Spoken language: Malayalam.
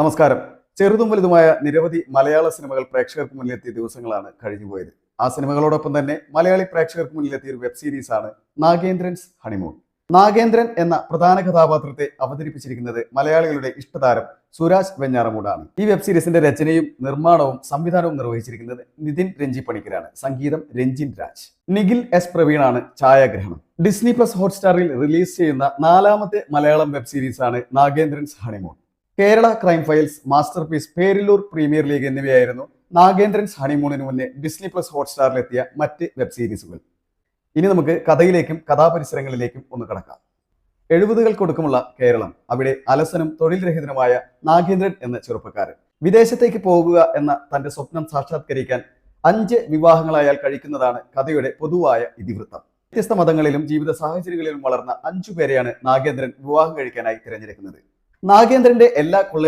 നമസ്കാരം. ചെറുതും വലുതുമായ നിരവധി മലയാള സിനിമകൾ പ്രേക്ഷകർക്ക് മുന്നിലെത്തിയ ദിവസങ്ങളാണ് കഴിഞ്ഞുപോയത്. ആ സിനിമകളോടൊപ്പം തന്നെ മലയാളി പ്രേക്ഷകർക്ക് മുന്നിലെത്തിയ ഒരു വെബ് സീരീസ് ആണ് നാഗേന്ദ്രൻസ് ഹണിമൂൺ. നാഗേന്ദ്രൻ എന്ന പ്രധാന കഥാപാത്രത്തെ അവതരിപ്പിച്ചിരിക്കുന്നത് മലയാളികളുടെ ഇഷ്ടതാരം സുരാജ് വെഞ്ഞാറമൂടാണ്. ഈ വെബ് സീരീസിന്റെ രചനയും നിർമ്മാണവും സംവിധാനവും നിർവഹിച്ചിരിക്കുന്നത് നിതിൻ രഞ്ജി പണിക്കരാണ് സംഗീതം രഞ്ജിൻ രാജ്. നിഖിൽ എസ് പ്രവീണാണ് ഛായാഗ്രഹണം. ഡിസ്നി പ്ലസ് ഹോട്ട്സ്റ്റാറിൽ റിലീസ് ചെയ്യുന്ന നാലാമത്തെ മലയാളം വെബ് സീരീസ് ആണ് Nagendran's honeymoon. Kerala crime files masterpiece Perilloor premier league എന്നിവയായിരുന്നു നാഗേന്ദ്രൻസ് ഹണിമൂണിന് മുന്നേ ഡിസ്നി പ്ലസ് ഹോട്ട്സ്റ്റാറിലെത്തിയ മറ്റ് വെബ് സീരീസുകൾ ഇനി നമുക്ക് കഥയിലേക്കും കഥാപരിസരങ്ങളിലേക്കും ഒന്ന് കടക്കാം. എഴുപതുകൾക്കൊടുക്കുമുള്ള കേരളം അവിടെ അലസനും തൊഴിൽ രഹിതനുമായ നാഗേന്ദ്രൻ എന്ന ചെറുപ്പക്കാരൻ. വിദേശത്തേക്ക് പോകുക എന്ന തന്റെ സ്വപ്നം സാക്ഷാത്കരിക്കാൻ അഞ്ച് വിവാഹങ്ങളായാൽ കഴിക്കുന്നതാണ് കഥയുടെ പൊതുവായ ഇതിവൃത്തം. വ്യത്യസ്ത മതങ്ങളിലും ജീവിത സാഹചര്യങ്ങളിലും വളർന്ന അഞ്ചു പേരെയാണ് നാഗേന്ദ്രൻ വിവാഹം കഴിക്കാനായി തിരഞ്ഞെടുക്കുന്നത്. നാഗേന്ദ്രന്റെ എല്ലാ കൊള്ള